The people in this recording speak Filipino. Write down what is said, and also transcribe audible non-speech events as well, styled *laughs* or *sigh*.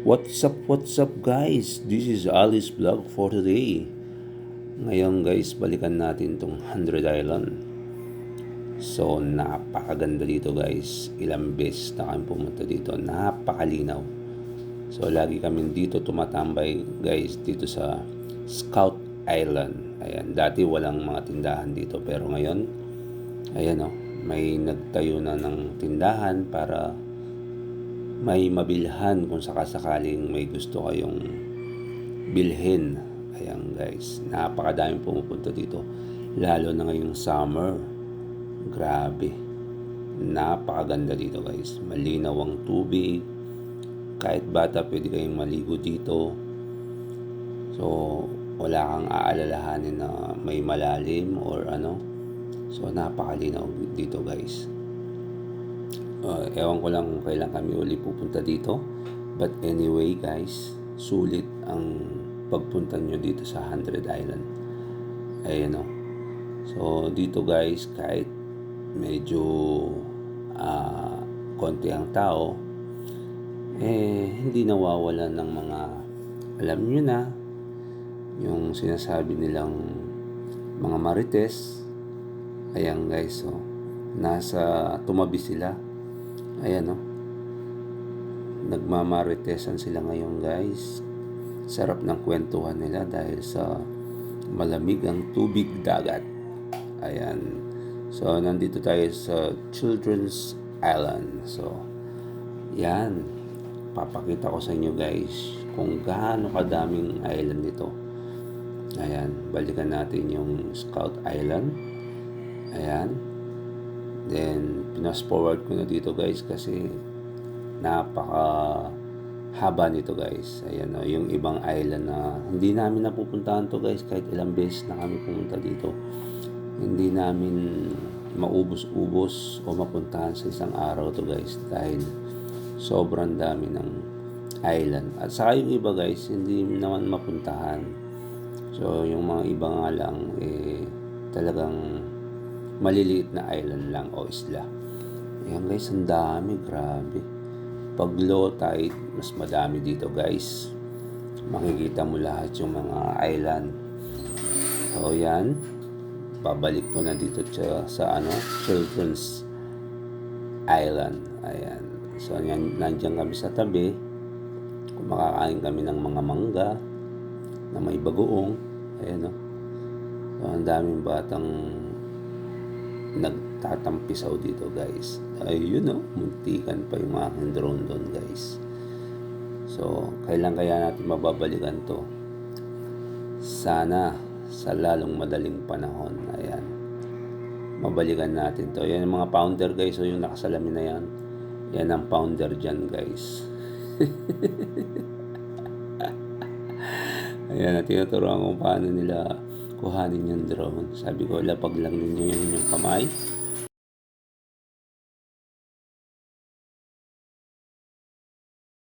What's up, what's up guys? This is Alice Vlog for today. Ngayon guys, balikan natin tong 100 Island. So, napakaganda dito guys. Ilang beses na kami pumunta dito. Napakalinaw. So, lagi kami dito tumatambay guys dito sa Scout Island. Ayan, dati walang mga tindahan dito pero ngayon, ayan oh, may nagtayo na ng tindahan para may mabilhan kung sakasakaling may gusto kayong bilhin. Ayan guys, napakadaming pumupunta dito. Lalo na ngayong summer. Grabe. Napakaganda dito guys. Malinaw ang tubig. Kahit bata pwede kayong maligo dito. So, wala kang aalalahanin na may malalim or ano. So, napakalinaw dito guys. Uh, ewan ko lang kung kailan kami uli pupunta dito. But anyway guys, sulit ang pagpunta nyo dito sa 100 Island. Ayan o. So dito guys, kahit medyo uh, konti ang tao, eh hindi nawawala ng mga alam nyo na yung sinasabi nilang mga marites ayan guys so nasa tumabi sila Ayan, no? Nagmamaritesan sila ngayon, guys. Sarap ng kwentuhan nila dahil sa malamig ang tubig dagat. Ayan. So, nandito tayo sa Children's Island. So, yan. Papakita ko sa inyo, guys, kung gaano kadaming island ito. Ayan. Balikan natin yung Scout Island. Ayan. Then, pinas forward ko na dito guys kasi napaka haba nito guys. Ayan o, yung ibang island na hindi namin napupuntahan to guys kahit ilang beses na kami pumunta dito. Hindi namin maubos-ubos o mapuntahan sa isang araw to guys dahil sobrang dami ng island. At saka yung iba guys, hindi naman mapuntahan. So, yung mga iba nga lang, eh, talagang maliliit na island lang o isla. Ayan guys, ang dami, grabe. Pag low tide, mas madami dito guys. Makikita mo lahat yung mga island. So yan, babalik ko na dito sa, sa ano, Children's Island. Ayan. So yan, nandiyan kami sa tabi. Kumakain kami ng mga mangga na may bagoong. Ayan o. No? So, ang daming batang nagtatampisaw dito guys. Ayun no? Muntikan pa yung aking drone doon guys. So kailan kaya natin mababalikan to? Sana sa lalong madaling panahon. Ayan. Mabalikan natin to. Yan yung mga pounder guys. So yung nakasalamin na yan. Yan ang pounder dyan guys. *laughs* Ayan tinuturuan kung paano nila kuhanin yung drone. Sabi ko, lapag lang ninyo yung inyong kamay.